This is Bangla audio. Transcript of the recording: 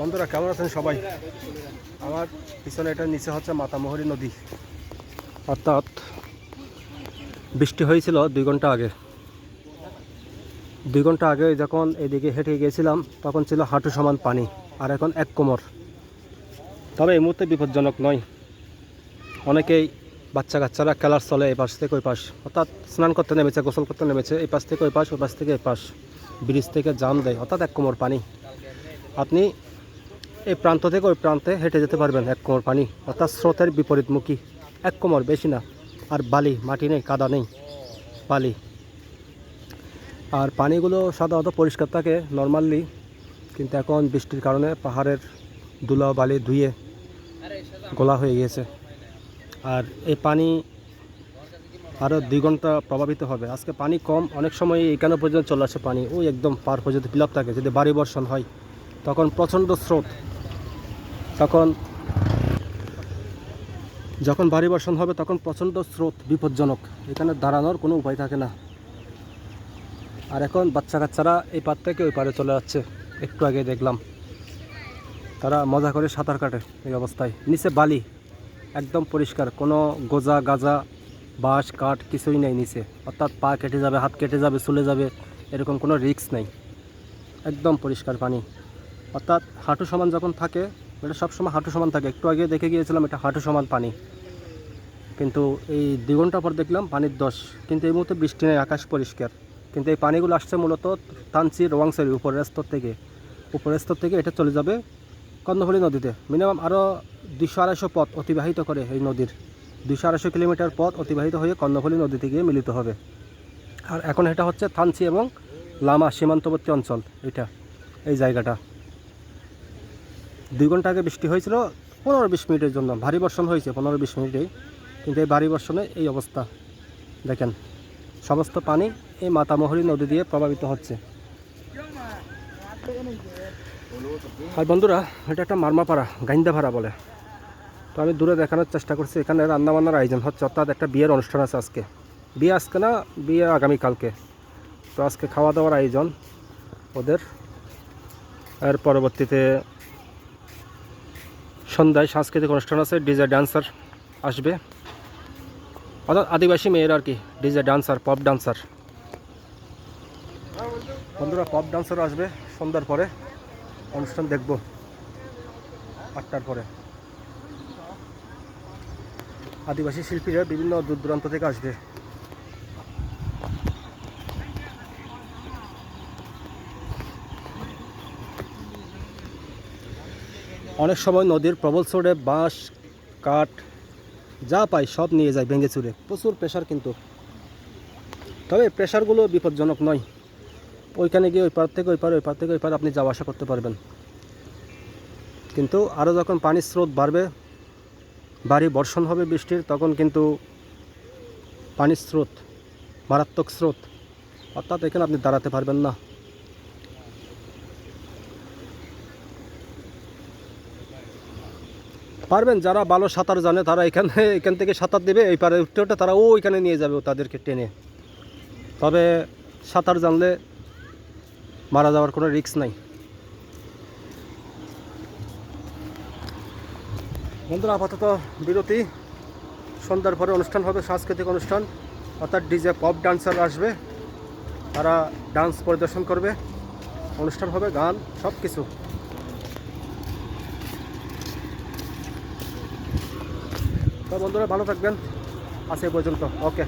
বন্ধুরা, কেমন আছেন সবাই? আমার পিছনে এটা, নিচে হচ্ছে মাতামোহরী নদী। অর্থাৎ বৃষ্টি হয়েছিল দুই ঘণ্টা আগে। দুই ঘণ্টা আগে যখন এদিকে হেঁটে গিয়েছিলাম তখন ছিল হাঁটু সমান পানি, আর এখন এক কোমর। তবে এই মুহূর্তে বিপজ্জনক নয়। অনেকেই বাচ্চা কাচ্চারা খেলার চলে এই পাশ থেকে ওই পাশ, অর্থাৎ স্নান করতে নেমেছে, গোসল করতে নেমেছে, এই পাশ থেকে ওই পাশ ওই পাশ থেকে এই পাশ, ব্রিজ থেকে জাম দেয়, অর্থাৎ এক কোমর পানি। আপনি এই প্রান্ত থেকে ওই প্রান্তে হেঁটে যেতে পারবেন এক কোমর পানি, অর্থাৎ স্রোতের বিপরীতমুখী। এক কোমর বেশি না, আর বালি, মাটি নেই, কাদা নেই, বালি। আর পানিগুলো সাধারণত পরিষ্কার থাকে, নর্মালি, কিন্তু এখন বৃষ্টির কারণে পাহাড়ের ধুলা, বালি ধুয়ে গোলা হয়ে গিয়েছে। আর এই পানি আরও দুই ঘণ্টা প্রভাবিত হবে। আজকে পানি কম, অনেক সময় এখানে পর্যন্ত চলে আসে পানি? ওই একদম পার পর্যন্ত বিলাপ থাকে। যদি বাড়ি বর্ষণ হয়, তখন প্রচণ্ড স্রোত। তখন যখন ভারী বর্ষণ হবে, তখন প্রচণ্ড স্রোত বিপজ্জনক। এখানে দাঁড়ানোর কোনো উপায় থাকে না। আর এখন বাচ্চা কাচ্চারা এই পার থেকে ওই পারে চলে যাচ্ছে। একটু আগে দেখলাম। তারা মজা করে সাঁতার কাটে এই অবস্থায়। নিচে বালি, একদম পরিষ্কার। কোনো গোজা, গাজা, বাঁশ, কাঠ কিছুই নেই নিচে। অর্থাৎ পা কেটে যাবে, হাত কেটে যাবে, চলে যাবে, এরকম কোনো রিস্ক নেই। একদম পরিষ্কার পানি। অর্থাৎ হাঁটু সমান যখন থাকে এটা সবসময় হাঁটু সমান থাকে। একটু আগে দেখে গিয়েছিলাম এটা হাঁটু সমান পানি। কিন্তু এই দুই ঘণ্টা পর দেখলাম পানির দশ। কিন্তু এই মুহূর্তে বৃষ্টি নেই, আকাশ পরিষ্কার। কিন্তু এই পানিগুলো আসছে মূলত তানচি রোয়াংসারি উপরের স্তর থেকে। উপরের স্তর থেকে এটা চলে যাবে কর্ণফুলী নদীতে। মিনিমাম আরও দুশো আড়াইশো পথ অতিবাহিত করে এই নদীর। দুশো আড়াইশো কিলোমিটার পথ অতিবাহিত হয়ে কর্ণফুলী নদীতে গিয়ে মিলিত হবে। আর এখন এটা হচ্ছে থানচি এবং লামা সীমান্তবর্তী অঞ্চল। এটা, এই জায়গাটা। দুই ঘণ্টা আগে বৃষ্টি হয়েছিল, পনেরো বিশ মিনিটের জন্য। ভারী বর্ষণ হয়েছে পনেরো বিশ মিনিটেই কিন্তু এই ভারী বর্ষণে এই অবস্থা। দেখেন, সমস্ত পানি এই মাতামহরী নদী দিয়ে প্রভাবিত হচ্ছে। আর বন্ধুরা, এটা একটা মারমাপাড়া, গাইন্দাভাড়া বলে। তো আমি দূরে দেখানোর চেষ্টা করছি, এখানে রান্নাবান্নার আয়োজন হচ্ছে, অর্থাৎ একটা বিয়ের অনুষ্ঠান আছে আজকে। বিয়ে আজকে না, বিয়ে আগামীকালকে তো আজকে খাওয়া দাওয়ার আয়োজন ওদের। এর পরবর্তীতে সন্ধ্যায় সাংস্কৃতিক অনুষ্ঠান আছে ডিজে ডান্সার আসবে। অর্থাৎ আদিবাসী মেয়ের আর কি ডিজে ডান্সার পপ ডান্সার বন্ধুরা পপ ডান্সার আসবে সন্ধ্যার পরে। অনুষ্ঠান দেখব আটটার পরে। আদিবাসী শিল্পীরা বিভিন্ন দূর দূরান্ত থেকে আসবে। অনেক সময় নদীর প্রবল স্রোতে বাঁশ, কাঠ যা পাই সব নিয়ে যায় ভেঙে চুরে। প্রচুর প্রেশার কিন্তু। তবে প্রেশারগুলো বিপজ্জনক নয়। ওইখানে গিয়ে ওই পার থেকে ওই পার ওই পার থেকে ওই পার আপনি যাওয়া আসা করতে পারবেন। কিন্তু আরও যখন পানির স্রোত বাড়বে ভারী বর্ষণ হবে বৃষ্টির, তখন কিন্তু পানির স্রোত, মারাত্মক স্রোত, অর্থাৎ এখানে আপনি দাঁড়াতে পারবেন না। পারবেন? যারা ভালো সাঁতার জানে, তারা এখানে এখান থেকে সাঁতার দেবে, এই পারে উঠতে উঠে তারা ওইখানে নিয়ে যাবে তাদেরকে টেনে। তবে সাঁতার জানলে মারা যাওয়ার কোনো রিস্ক নাই। বন্ধুরা, আপাতত বিরতি। সন্ধ্যার পরে অনুষ্ঠান হবে, সাংস্কৃতিক অনুষ্ঠান। অর্থাৎ ডিজে পপ ডান্সার আসবে। তারা ডান্স পরিদর্শন করবে। অনুষ্ঠান হবে, গান সব কিছু তো বন্ধুরা ভালো থাকবেন। আছে পর্যন্ত। ওকে।